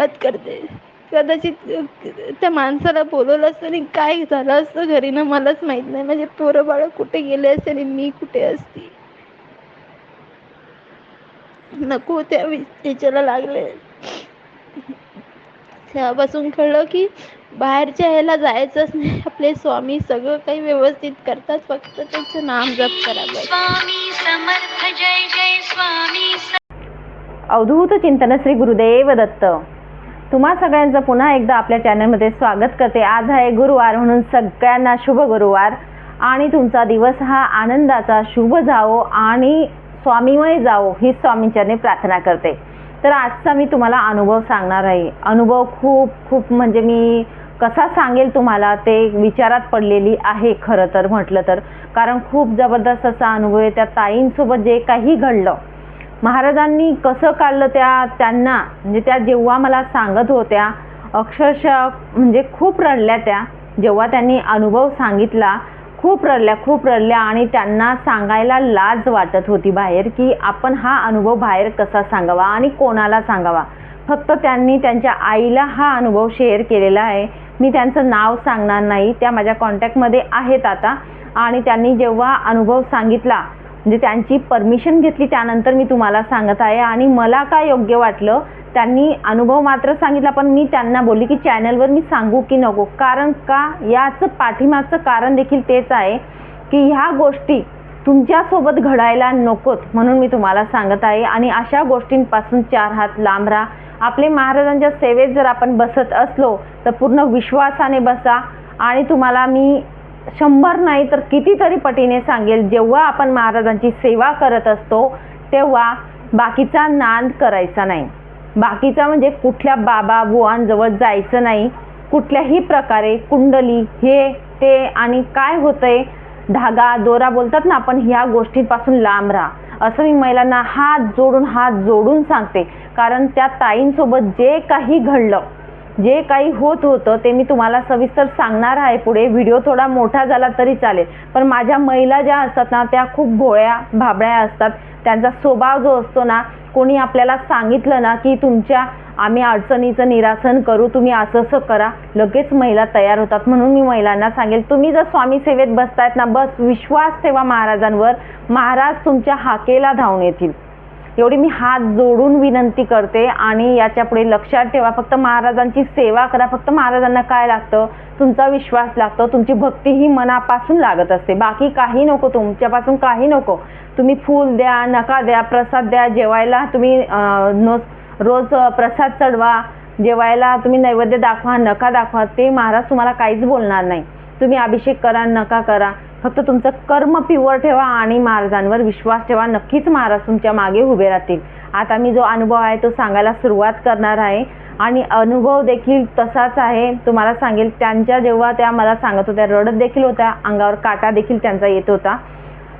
धन्यवाद करते. कदाचित त्या माणसाला बोलवलं असतं आणि काय झालं असतं घरी ना मलाच माहीत नाही. माझे पोरं बाळ कुठे गेले असते आणि मी कुठे असती? नको त्या विचारायला लागले. तेव्हापासून कळलं की बाहेरच्या ह्याला जायचंच नाही. आपले स्वामी सगळं काही व्यवस्थित करतात. फक्त त्यांचं नाम जप करा बस. स्वामी समर्थ जय जय स्वामी अवधूत चिंतन श्री गुरुदेव दत्त. तुम्हा सगळ्यांचं पुन्हा एकदा आपल्या चॅनलमध्ये स्वागत करते. आज आहे गुरुवार म्हणून सगळ्यांना शुभ गुरुवार. आणि तुमचा दिवस हा आनंदाचा शुभ जावो आणि स्वामीमय जावो ही स्वामींच्याने प्रार्थना करते. तर आजचा मी तुम्हाला अनुभव सांगणार आहे. अनुभव खूप खूप म्हणजे मी कसा सांगेल तुम्हाला ते विचारात पडलेली आहे खरं तर म्हटलं तर. कारण खूप जबरदस्त असा अनुभव आहे. त्या ताईंसोबत जे काही घडलं महाराजांनी कसं काढलं त्या त्यांना म्हणजे त्या जेव्हा मला सांगत होत्या अक्षरशः म्हणजे खूप रडल्या त्या. जेव्हा त्यांनी अनुभव सांगितला खूप रडल्या खूप रडल्या आणि त्यांना सांगायला लाज वाटत होती बाहेर की आपण हा अनुभव बाहेर कसा सांगावा आणि कोणाला सांगावा. फक्त त्यांनी त्यांच्या आईला हा अनुभव शेअर केलेला आहे. मी त्यांचं नाव सांगणार नाही त्या माझ्या कॉन्टॅक्टमध्ये आहेत आता. आणि त्यांनी जेव्हा अनुभव सांगितला म्हणजे त्यांची परमिशन घेतली त्यानंतर मी तुम्हाला सांगत आहे. आणि मला काय योग्य वाटलं त्यांनी अनुभव मात्र सांगितला पण मी त्यांना बोलली की चॅनलवर मी सांगू की नको. कारण का? याचं पाठीमागचं कारण देखील तेच आहे की ह्या गोष्टी तुमच्यासोबत घडायला नकोत म्हणून मी तुम्हाला सांगत आहे. आणि अशा गोष्टींपासून चार हात लांब राहा. आपले महाराजांच्या सेवेत जर आपण बसत असलो तर पूर्ण विश्वासाने बसा. आणि तुम्हाला मी शंभर नाही तर कितीतरी पटीने सांगेल जेव्हा आपण महाराजांची सेवा करत असतो तेव्हा बाकीचा नांद करायचा नाही. बाकीचा म्हणजे कुठल्या बाबा बुवांजवळ जायचं नाही. कुठल्याही प्रकारे कुंडली हे ते आणि काय होतंय धागा दोरा बोलतात ना आपण ह्या गोष्टींपासून लांब राहा. असं मी महिलांना हात जोडून हात जोडून सांगते. कारण त्या ताईंसोबत जे काही घडलं जे काही होत होतं ते मी तुम्हाला सविस्तर सांगणार आहे पुढे. व्हिडिओ थोडा मोठा झाला तरी चालेल. पण माझ्या महिला ज्या असतात ना त्या खूप भोळ्या भाबळ्या असतात. त्यांचा स्वभाव जो असतो ना कोणी आपल्याला सांगितलं ना की तुमच्या आम्ही अडचणीचं निरासन करू तुम्ही असं असं करा लगेच महिला तयार होतात. म्हणून मी महिलांना सांगेल तुम्ही जर स्वामी सेवेत बसतायत ना बस विश्वास ठेवा महाराजांवर. महाराज तुमच्या हाकेला धावून येतील. एवढी मी हात जोडून विनंती करते आणि याच्यापुढे लक्षात ठेवा फक्त महाराजांची सेवा करा. फक्त महाराजांना काय लागतं? तुमचा विश्वास लागतो तुमची भक्ती ही मनापासून लागत असते. बाकी काही नको तुमच्यापासून काही नको. तुम्ही फूल द्या नका द्या प्रसाद द्या जेवायला तुम्ही रोज प्रसाद चढवा. जेवायला तुम्ही नैवेद्य दाखवा नका दाखवा. ते महाराज तुम्हाला काहीच बोलणार नाही. तुम्ही अभिषेक करा नका करा. फक्त तुमचं कर्म प्युअर ठेवा आणि महाराजांवर विश्वास ठेवा. नक्कीच महाराज तुमच्या मागे उभे राहतील. आता मी जो अनुभव आहे तो सांगायला सुरुवात करणार आहे. आणि अनुभव देखील तसाच आहे. तुम्हाला सांगेल त्यांच्या जेव्हा त्या मला सांगत होत्या रडत देखील होत्या अंगावर काटा देखील त्यांचा येत होता.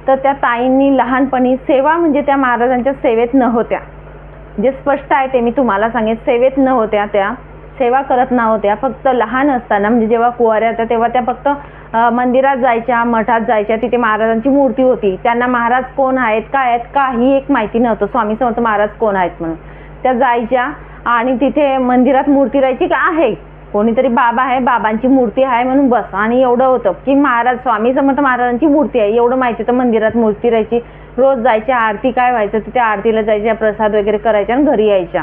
तर त्या ताईंनी लहानपणी सेवा म्हणजे त्या महाराजांच्या सेवेत न होत्या. जे स्पष्ट आहे ते मी तुम्हाला सांगेन. सेवेत न होत्या त्या. सेवा करत नव्हत्या फक्त लहान असताना म्हणजे जेव्हा कुवाऱ्या होत्या तेव्हा त्या फक्त मंदिरात जायच्या मठात जायच्या तिथे महाराजांची मूर्ती होती. त्यांना महाराज कोण आहेत काय आहेत काही एक माहिती नव्हतं. स्वामी समर्थ महाराज कोण आहेत म्हणून. त्या जायच्या आणि तिथे मंदिरात मूर्ती राहायची का? आहे. कोणीतरी बाबा आहे बाबांची मूर्ती आहे म्हणून बस. आणि एवढं होतं की महाराज स्वामी समर्थ महाराजांची मूर्ती आहे. एवढं माहिती होतं मंदिरात मूर्ती राहायची. रोज जायच्या आरती काय व्हायचं तिथे आरतीला जायच्या प्रसाद वगैरे करायच्या आणि घरी यायच्या.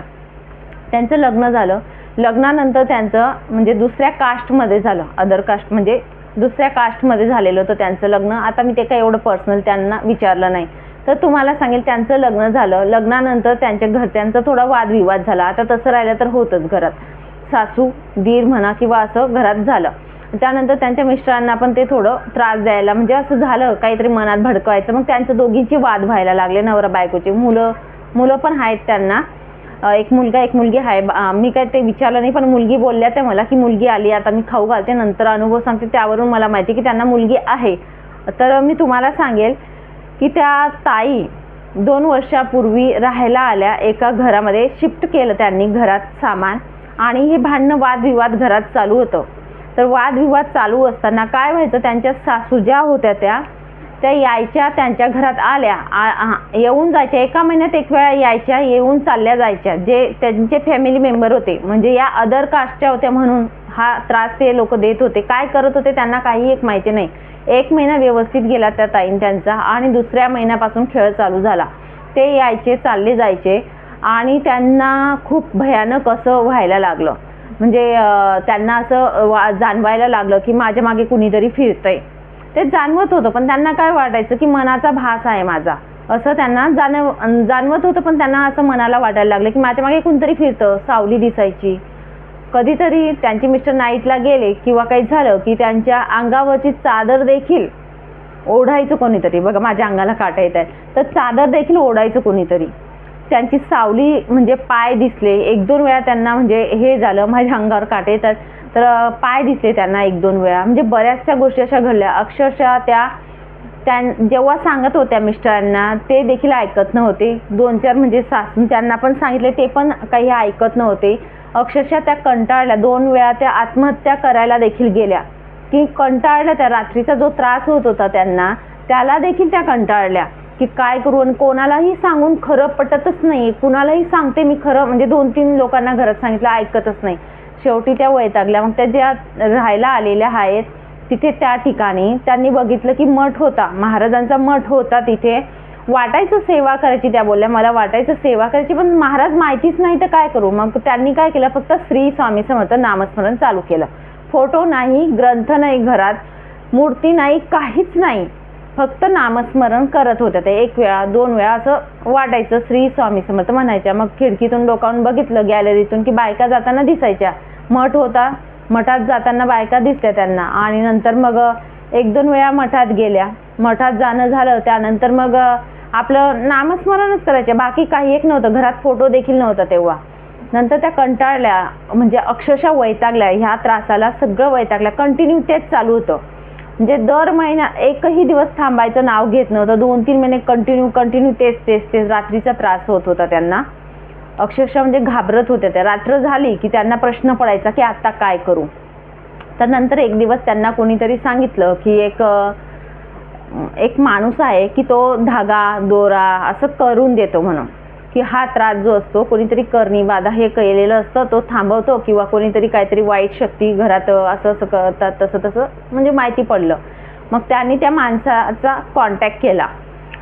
त्यांचं लग्न झालं. लग्नानंतर त्यांचं म्हणजे दुसऱ्या कास्टमध्ये झालं. अदर कास्ट म्हणजे दुसऱ्या कास्टमध्ये झालेलं होतं त्यांचं लग्न. आता मी ते काही एवढं पर्सनल त्यांना विचारलं नाही. तर तुम्हाला सांगेल त्यांचं लग्न झालं. लग्नानंतर त्यांच्या घरच्यांचा थोडा वादविवाद झाला. आता तसं राहिलं तर होतच घरात. सासू दीर म्हणा किंवा असं घरात झालं. त्यानंतर त्यांच्या मिस्टरांना पण ते थोडं त्रास द्यायला म्हणजे असं झालं काहीतरी मनात भडकवायचं. मग त्यांचं दोघींचे वाद व्हायला लागले. नवरा बायकोचे. मुलं मुलं पण आहेत त्यांना. एक मुलगा एक मुलगी आहे मी काय ते विचारलं नाही पण मुलगी बोलल्या त्या मला की मुलगी आली आता मी खाऊ घालते नंतर अनुभव सांगते. त्यावरून मला माहिती की त्यांना मुलगी आहे. तर मी तुम्हाला सांगेल की त्या ताई दोन वर्षापूर्वी राहायला आल्या एका घरामध्ये शिफ्ट केलं त्यांनी घरात सामान आणि हे भांडणं वादविवाद घरात चालू होतं. तर वादविवाद चालू असताना काय व्हायचं त्यांच्या सासू ज्या होत्या त्या त्या यायच्या त्यांच्या घरात आल्या. येऊन जायच्या. एका महिन्यात एक वेळा यायच्या येऊन चालल्या जायच्या. जे त्यांचे फॅमिली मेंबर होते. म्हणजे या अदर कास्टच्या होत्या म्हणून हा त्रास ते लोक देत होते. काय करत होते त्यांना काही एक माहिती नाही. एक महिना व्यवस्थित गेला त्या ताईन त्यांचा आणि दुसऱ्या महिन्यापासून खेळ चालू झाला. ते यायचे चालले जायचे आणि त्यांना खूप भयानक असं व्हायला लागलं. म्हणजे त्यांना असं वा जाणवायला लागलं की माझ्या मागे कुणीतरी फिरतंय. ते जाणवत होतं पण त्यांना काय वाटायचं की मनाचा भास आहे माझा. असं त्यांना जाणव जाणवत होतं पण त्यांना असं मनाला वाटायला लागलं की माझ्या मागे कोणतरी फिरतं सावली दिसायची. कधीतरी त्यांचे मिस्टर नाईटला गेले किंवा काही झालं की त्यांच्या अंगावरची चादर देखील ओढायचं कोणीतरी. बघा माझ्या अंगाला काटा येत आहे तर चादर देखील ओढायचं कोणीतरी. त्यांची सावली म्हणजे पाय दिसले. एक दोन वेळा त्यांना म्हणजे हे झालं माझ्या अंगावर काटे येतात तर पाय दिसले त्यांना एक दोन वेळा. म्हणजे बऱ्याचशा गोष्टी अशा घडल्या. अक्षरशः त्या त्यां जेव्हा सांगत होत्या मिस्टरांना ते देखील ऐकत नव्हते. दोन चार म्हणजे सासू त्यांना पण सांगितले ते पण काही ऐकत नव्हते. अक्षरशः त्या कंटाळल्या. दोन वेळा त्या आत्महत्या करायला देखील गेल्या. की कंटाळल्या त्या. रात्रीचा जो त्रास होत होता त्यांना त्याला देखील त्या कंटाळल्या. की काय करू? आणि कोणालाही सांगून खरं पटतच नाही. कुणालाही सांगते मी खरं. म्हणजे दोन तीन लोकांना घरात सांगितलं ऐकतच नाही. शेवटी त्या वैतागल्या. मग त्या ज्या राहायला आलेल्या आहेत तिथे त्या ठिकाणी त्यांनी बघितलं की मठ होता. महाराजांचा मठ होता तिथे. वाटायचं सेवा करायची त्या बोलल्या. मला वाटायचं सेवा करायची पण महाराज माहितीच नाही तर काय करू? मग त्यांनी काय केलं? फक्त श्री स्वामी समर्थ नामस्मरण चालू केलं. फोटो नाही ग्रंथ नाही घरात मूर्ती नाही काहीच नाही. फक्त नामस्मरण करत होत्या ते. एक वेळा दोन वेळा असं वाटायचं. श्री स्वामी समर्थ म्हणायच्या मग खिडकीतून डोकावून बघितलं गॅलरीतून की बायका जाताना दिसायच्या. मठ होता. मठात जाताना बायका दिसल्या त्यांना. आणि नंतर मग एक दोन वेळा मठात गेल्या. मठात जाणं झालं. त्यानंतर मग आपलं नामस्मरणच करायच्या बाकी काही एक नव्हतं. घरात फोटो देखील नव्हता तेव्हा. नंतर त्या कंटाळल्या. म्हणजे अक्षरशः वैतागल्या. ह्या त्रासाला सगळं वैतागल्या. कंटिन्यू तेच चालू होतं. म्हणजे दर महिना एकही दिवस थांबायचं नाव घेत नव्हतं. दोन तीन महिने कंटिन्यू कंटिन्यू तेच तेच तेच रात्रीचा त्रास होत होता त्यांना. अक्षरशः म्हणजे घाबरत होत्या त्या. रात्र झाली की त्यांना प्रश्न पडायचा की आत्ता काय करू? तर नंतर एक दिवस त्यांना कोणीतरी सांगितलं की एक एक माणूस आहे की तो धागा दोरा असं करून देतो म्हणून. की हा त्रास जो असतो कोणीतरी करणी बाधा हे केलेलं असतं तो थांबवतो किंवा कोणीतरी काहीतरी वाईट शक्ती घरात असं असं करतात तसं तसं म्हणजे माहिती पडलं. मग त्यांनी त्या माणसाचा कॉन्टॅक्ट केला.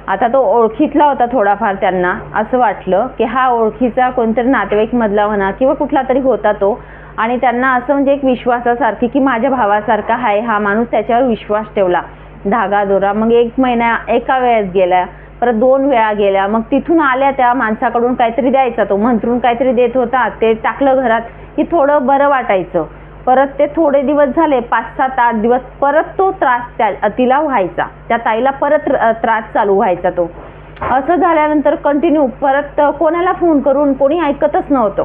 आता तो ओळखीतला होता थोडाफार त्यांना असं वाटलं की हा ओळखीचा कोणतरी नातेवाईकमधला म्हणा किंवा कुठला तरी होता तो. आणि त्यांना असं म्हणजे एक विश्वासासारखी की माझ्या भावासारखा आहे हा माणूस त्याच्यावर विश्वास ठेवला. धागा दोरा मग एक महिना एका वेळेस गेला. परत दोन वेळा गेल्या. मग तिथून आल्या त्या माणसाकडून काहीतरी द्यायचा. तो मंत्रून काहीतरी देत होता. ते टाकलं घरात की थोडं बरं वाटायचं. परत ते थोडे दिवस झाले. पाच सात आठ दिवस परत तो त्रास त्या तिला व्हायचा. त्या ताईला परत त्रास चालू व्हायचा तो. असं झाल्यानंतर कंटिन्यू परत कोणाला फोन करून कोणी ऐकतच नव्हतं.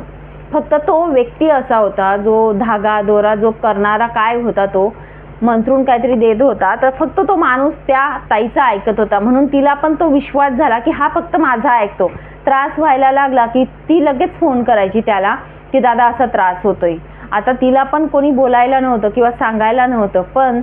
फक्त तो व्यक्ती असा होता जो धागा दोरा जो करणारा काय होता तो मंत्रून काहीतरी देत होता. तर फक्त तो माणूस त्या ताईचा ऐकत होता. म्हणून तिला पण तो विश्वास झाला की हा फक्त माझा ऐकतो. त्रास व्हायला लागला की ती लगेच फोन करायची त्याला की दादा असा त्रास होतोय. आता तिला पण कोणी बोलायला नव्हतं किंवा सांगायला नव्हतं. पण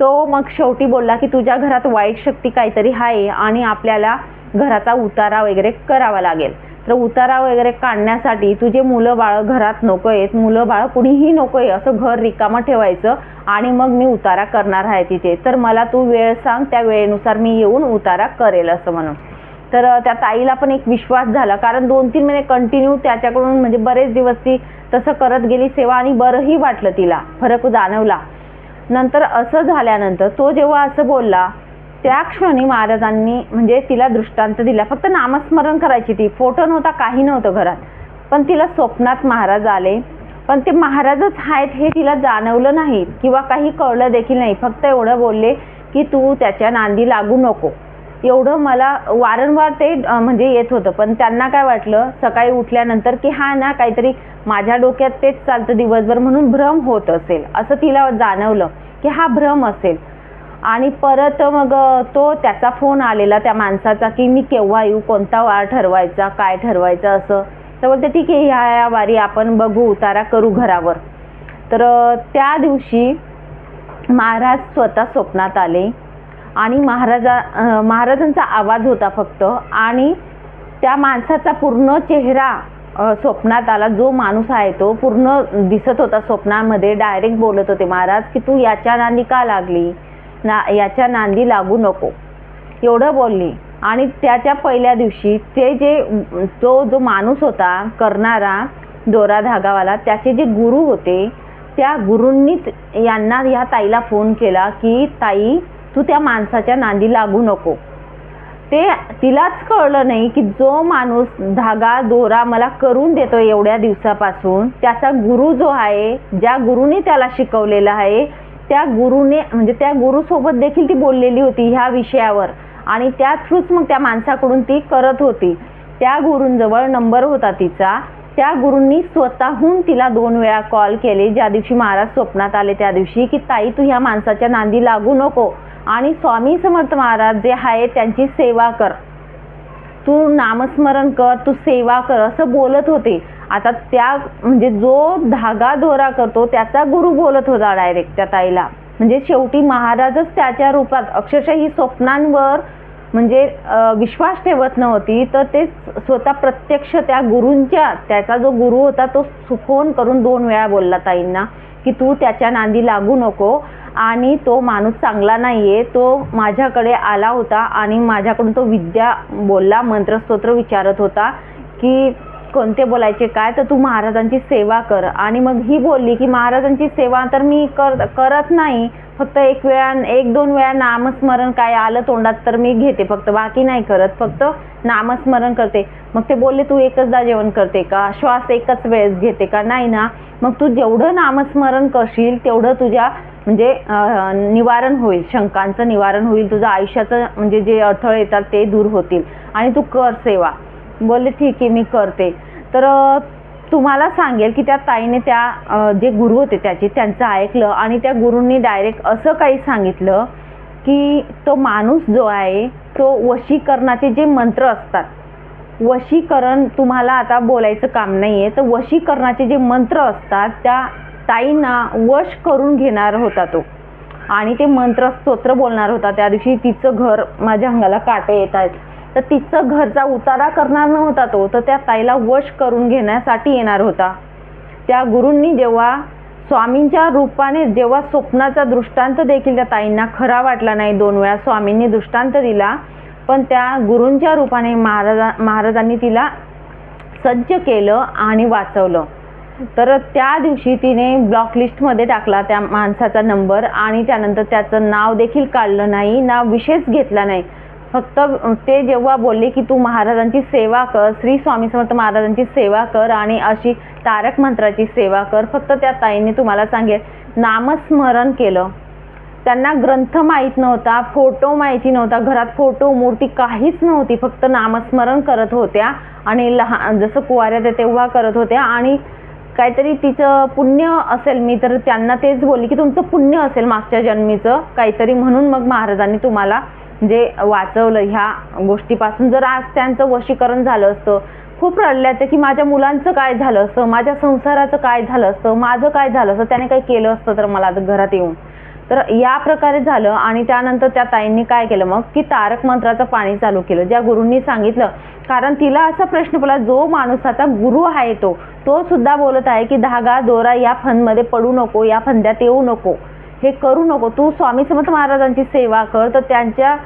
तो मग शेवटी बोलला की तुझ्या घरात वाईट शक्ती काहीतरी आहे आणि आपल्याला घराचा उतारा वगैरे करावा लागेल. तर उतारा वगैरे काढण्यासाठी तुझे मुलं बाळं घरात नको आहेत. मुलं बाळं कुणीही नको आहे. असं घर रिकामं ठेवायचं आणि मग मी उतारा करणार आहे तिथे. तर मला तू वेळ सांग त्या वेळेनुसार मी येऊन उतारा करेल असं म्हणून. तर त्या ताईला पण एक विश्वास झाला. कारण दोन तीन महिने कंटिन्यू त्याच्याकडून म्हणजे बरेच दिवस ती तसं करत गेली सेवा आणि बरंही वाटलं तिला. फरक जाणवला. नंतर असं झाल्यानंतर तो जेव्हा असं बोलला त्या क्षणी महाराजांनी म्हणजे तिला दृष्टांत दिला फक्त नामस्मरण करायची ती. फोटो नव्हता काही नव्हतं घरात. पण तिला स्वप्नात महाराज आले. पण ते महाराजच आहेत हे तिला जाणवलं नाही किंवा काही कळलं देखील नाही. फक्त एवढं बोलले की तू त्याच्या नांदी लागू नको. एवढं मला वारंवार ते म्हणजे येत होतं. पण त्यांना काय वाटलं? सकाळी उठल्यानंतर की हा ना काहीतरी माझ्या डोक्यात तेच चालतं दिवसभर म्हणून भ्रम होत असेल. असं तिला जाणवलं की हा भ्रम असेल. आणि परत मग तो त्याचा फोन आलेला त्या माणसाचा की मी केव्हा येऊ कोणता वार ठरवायचा काय ठरवायचं असं. तर बोलते ठीक आहे ह्या या वारी आपण बघू उतारा करू घरावर. तर त्या दिवशी महाराज स्वतः स्वप्नात आले आणि महाराजा महाराजांचा आवाज होता फक्त आणि त्या माणसाचा पूर्ण चेहरा स्वप्नात आला. जो माणूस आहे तो पूर्ण दिसत होता स्वप्नामध्ये. डायरेक्ट बोलत होते महाराज की तू याच्या नांदी का लागली. ना याच्या नांदी लागू नको. एवढं बोलली. आणि त्याच्या पहिल्या दिवशी ते जे तो जो माणूस होता करणारा दोरा धागावाला त्याचे जे गुरु होते त्या गुरूंनीच यांना ह्या ताईला फोन केला की ताई तू त्या माणसाच्या नांदी लागू नको. ते तिलाच कळलं नाही की जो माणूस धागा दोरा मला करून देतो एवढ्या दिवसापासून त्याचा गुरु जो आहे ज्या गुरुने त्याला शिकवलेला आहे त्या गुरुने म्हणजे त्या गुरुसोबत देखील ती बोललेली होती ह्या विषयावर. आणि त्या थ्रूच मग त्या माणसाकडून ती करत होती. त्या गुरूंजवळ नंबर होता तिचा. त्या गुरूंनी स्वतःहून तिला दोन वेळा कॉल केले. ज्या दिवशी महाराज स्वप्नात आले त्या दिवशी की ताई तू ह्या माणसाच्या नांदी लागू नको आणि स्वामी समर्थ महाराज जे आहे त्यांची सेवा कर. तू नामस्मरण कर तू सेवा कर असं बोलत होते. आता त्या म्हणजे जो धागा दोरा करतो त्याचा गुरु बोलत होता डायरेक्ट त्या ताईला. म्हणजे शेवटी महाराजच त्याच्या रूपात अक्षरशः ही स्वप्नांवर म्हणजे विश्वास ठेवत नव्हती. तर ते स्वतः प्रत्यक्ष त्या गुरूंच्या त्याचा जो गुरु होता तो सुफोन करून दोन वेळा बोलला ताईंना की तू त्याच्या नांदी लागू नको. आणि तो माणूस चांगला नाही आहे तो माझ्याकडे आला होता आणि माझ्याकडून तो विद्या बोलला मंत्रस्तोत्र विचारत होता की कोणते बोलायचे काय तर तू महाराजांची सेवा कर. आणि मग ही बोलली की महाराजांची सेवा तर मी कर करत नाही. फक्त एक वेळा एक दोन वेळा नामस्मरण काय आलं तोंडात तर मी घेते. फक्त बाकी नाही करत फक्त नामस्मरण करते. मग ते बोलले तू एकचदा जेवण करते का? श्वास एकच वेळेस घेते का? नाही ना. मग तू जेवढं नामस्मरण करशील तेवढं तुझ्या म्हणजे निवारण होईल. शंकांचं निवारण होईल. तुझं आयुष्याचं म्हणजे जे अडथळे येतात ते दूर होतील. आणि तू कर सेवा. बोलले ठीक आहे मी करते. तर तुम्हाला सांगेल की त्या ताईने त्या जे गुरु होते त्याचे त्यांचं ऐकलं आणि त्या गुरूंनी डायरेक्ट असं काही सांगितलं की तो माणूस जो आहे तो वशीकरणाचे जे मंत्र असतात वशीकरण तुम्हाला आता बोलायचं काम नाही आहे तर वशीकरणाचे जे मंत्र असतात त्या ताईंना वश करून घेणार होता तो. आणि ते मंत्र स्तोत्र बोलणार होता. त्या दिवशी तिचं घर माझ्या अंगाला काटे येत आहेत. तर तिचं घरचा उतारा करणार नव्हता तो तर त्या ताईला वश करून घेण्यासाठी येणार होता. त्या गुरूंनी जेव्हा स्वामींच्या रूपाने जेव्हा स्वप्नाचा दृष्टांत देखील त्या ताईंना खरा वाटला नाही दोन वेळा स्वामींनी दृष्टांत दिला पण त्या गुरूंच्या रूपाने महाराजा महाराजांनी तिला सज्ज केलं आणि वाचवलं. तर त्या दिवशी तिने ब्लॉक लिस्टमध्ये टाकला त्या माणसाचा नंबर आणि त्यानंतर त्याचं नाव देखील काढलं नाही नाव विशेष घेतला नाही. फक्त ते जेव्हा बोलले की तू महाराजांची सेवा कर श्री स्वामी समर्थ महाराजांची सेवा कर आणि अशी तारक मंत्राची सेवा कर फक्त त्या ताईने तुम्हाला सांगेल नामस्मरण केलं. त्यांना ग्रंथ माहीत नव्हता फोटो माहिती नव्हता घरात फोटो मूर्ती काहीच नव्हती फक्त नामस्मरण करत होत्या आणि लहान जसं कुवाऱ्या त्या तेव्हा करत होत्या आणि काहीतरी तिचं पुण्य असेल मी तर त्यांना तेच बोलली की तुमचं पुण्य असेल मागच्या जन्मीचं काहीतरी म्हणून मग महाराजांनी तुम्हाला जे वाचवलं ह्या गोष्टीपासून जर आज त्यांचं वशीकरण झालं असतं खूप रडल्या त्या की माझ्या मुलांचं काय झालं असतं माझ्या संसाराचं काय झालं असतं माझं काय झालं असतं त्याने काही केलं असतं तर मला आता घरात येऊन. तर या प्रकारे झालं आणि त्यानंतर त्या ताईंनी काय केलं मग की तारक मंत्राचं पाणी चालू केलं ज्या गुरूंनी सांगितलं. कारण तिला असा प्रश्न पडला जो माणूसाचा गुरु आहे तो तो सुद्धा बोलत आहे की धागा दोरा या फंदमध्ये पडू नको या फंद्यात येऊ नको. हे करू नको. तू स्वामी समर्थ महाराजांची सेवा कर. तर त्यांच्या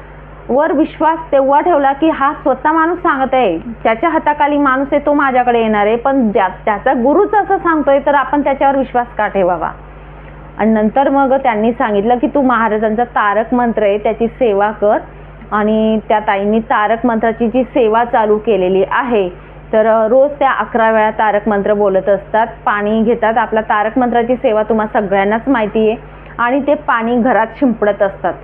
वर विश्वास तेव्हा ठेवला की हा स्वतः माणूस सांगत आहे. त्याच्या हाताखाली माणूस आहे तो माझ्याकडे येणार आहे. पण ज्या त्याचा गुरुच असं सांगतोय तर आपण त्याच्यावर विश्वास का ठेवावा? आणि नंतर मग त्यांनी सांगितलं की तू महाराजांचा तारक मंत्र आहे त्याची सेवा कर. आणि त्या ताईंनी तारक मंत्राची जी सेवा चालू केलेली आहे तर रोज त्या अकरा वेळा तारक मंत्र बोलत असतात. पाणी घेतात. आपला तारक मंत्राची सेवा तुम्हाला सगळ्यांनाच माहिती आहे. आणि ते पाणी घरात शिंपडत असतात.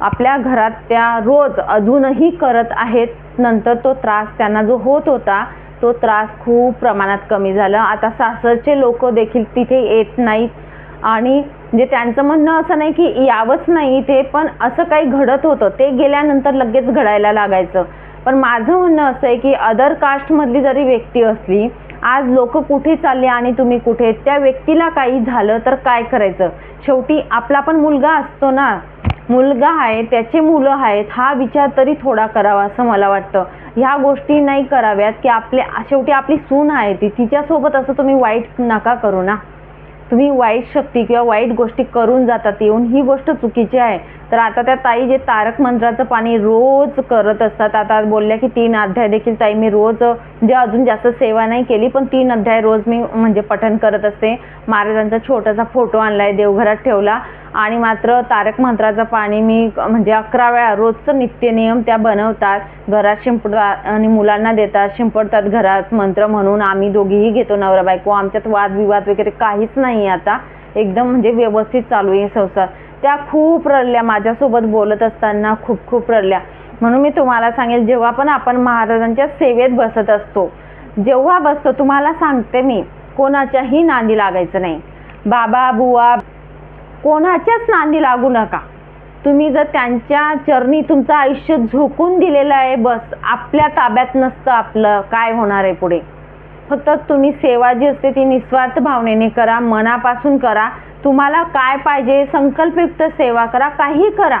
आपल्या घरात त्या रोज अजूनही करत आहेत नंतर तो त्रास त्यांना जो होत होता तो त्रास खूप प्रमाणात कमी झाला. आता सासरचे लोक देखील तिथे येत नाहीत आणि म्हणजे त्यांचं म्हणणं असं नाही की यावंच नाही ते पण असं काही घडत होतं. ते गेल्यानंतर लगेच घडायला लागायचं. पण माझं म्हणणं असं आहे की अदर कास्टमधली जरी व्यक्ती असली आज लोक कुठे चालले आणि तुम्ही कुठे? त्या व्यक्तीला काही झालं तर काय करायचं? शेवटी आपला पण मुलगा असतो ना. मुलगा आहे त्याचे मुलं आहेत हा विचार तरी थोडा करावा असं मला वाटतं. ह्या गोष्टी नाही कराव्यात की आपले शेवटी आपली सून आहे ती. तिच्यासोबत असं तुम्ही वाईट नका करू ना. तुम्ही वाईट शक्ती किंवा वाईट गोष्टी करून जातात येऊन ही गोष्ट चुकीची आहे. तर आता त्या ताई जे तारक मंत्राचं पाणी रोज करत असतात आता बोलल्या की तीन अध्याय देखील ताई मी रोज जे अजून जास्त सेवा नाही केली पण तीन अध्याय रोज मी म्हणजे पठण करत असते. महाराजांचा छोटासा फोटो आणलाय देवघरात ठेवला आणि मात्र तारक मंत्राचं पाणी मी म्हणजे अकरा वेळा रोजचं नित्यनियम त्या बनवतात. घरात शिंपडतात आणि मुलांना देतात शिंपडतात घरात मंत्र म्हणून. आम्ही दोघीही घेतो नवरा बायको आमच्यात वादविवाद वगैरे काहीच नाही. आता. एकदम म्हणजे व्यवस्थित चालू आहे संसार. त्या खूप रडल्या माझ्यासोबत बोलत असताना खूप खूप रडल्या. म्हणून मी तुम्हाला सांगेल जेव्हा पण आपण महाराजांच्या सेवेत बसत असतो जेव्हा बसतो तुम्हाला सांगते मी कोणाच्याही नांदी लागायचं नाही. बाबा बुवा कोणाच्याच नांदी लागू नका. तुम्ही जर त्यांच्या चरणी तुमचं आयुष्य झोकून दिलेलं आहे बस. आपल्या ताब्यात नसतं आपलं. काय होणार आहे पुढे? फक्त तुम्ही सेवा जी असते ती निस्वार्थ भावनेने करा मनापासून करा. तुम्हाला काय पाहिजे संकल्पयुक्त सेवा करा काही करा.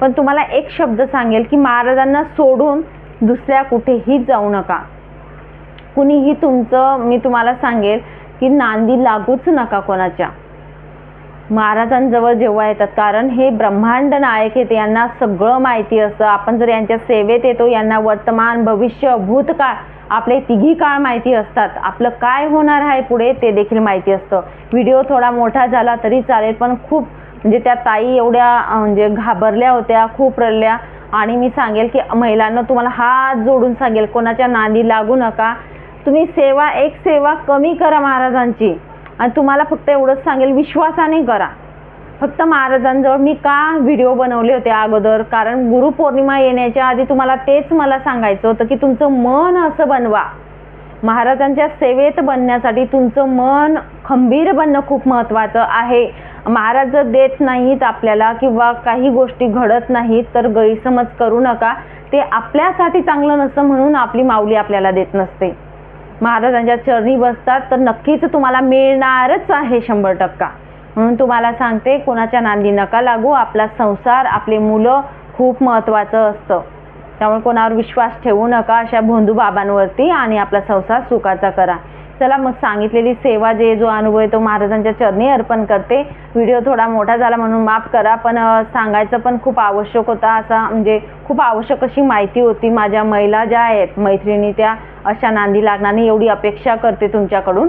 पण तुम्हाला एक शब्द सांगेल की महाराजांना सोडून दुसऱ्या कुठेही जाऊ नका. कुणीही तुमचं मी तुम्हाला सांगेल की नांदी लागूच नका कोणाच्या. महाराजांजवळ जेव्हा येतात कारण हे ब्रह्मांड नायक येते यांना सगळं माहिती असतं. आपण जर यांच्या सेवेत येतो यांना वर्तमान भविष्य भूतकाळ आपले तिघी काळ माहिती असतात. आपलं काय होणार आहे पुढे ते देखील माहिती असतं. व्हिडिओ थोडा मोठा झाला तरी चालेल पण खूप म्हणजे त्या ताई एवढ्या म्हणजे घाबरल्या होत्या खूप रडल्या. आणि मी सांगेल की महिलांना तुम्हाला हात जोडून सांगेल कोणाच्या नांदी लागू नका. तुम्ही सेवा एक सेवा कमी करा महाराजांची. आणि तुम्हाला फक्त एवढंच सांगेल विश्वासाने करा. फक्त महाराजांजवळ मी का व्हिडिओ बनवले होते अगोदर? कारण गुरुपौर्णिमा येण्याच्या आधी तुम्हाला तेच मला सांगायचं होतं की तुमचं मन असं बनवा. महाराजांच्या सेवेत बनण्यासाठी तुमचं मन खंबीर बनणं खूप महत्त्वाचं आहे. महाराज जर देत नाहीत आपल्याला किंवा काही गोष्टी घडत नाहीत तर गैरसमज करू नका. ते आपल्यासाठी चांगलं नसतं म्हणून आपली माऊली आपल्याला देत नसते. महाराजांच्या चरणी बसतात तर नक्कीच तुम्हाला मिळणारच आहे शंभर टक्का. म्हणून तुम्हाला सांगते कोणाच्या नांदी नका लागू. आपला संसार आपले मुलं खूप महत्त्वाचं असतं. त्यामुळे कोणावर विश्वास ठेवू नका अशा भोंदू बाबांवरती आणि आपला संसार सुखाचा करा. चला मग सांगितलेली सेवा जे जो अनुभव आहे तो महाराजांच्या चरणी अर्पण करते. व्हिडिओ थोडा मोठा झाला म्हणून माफ करा पण सांगायचं पण खूप आवश्यक होता असा म्हणजे खूप आवश्यक अशी माहिती होती माझ्या महिला ज्या आहेत मैत्रिणी त्या अशा नांदी लागणार नाही एवढी अपेक्षा करते तुमच्याकडून.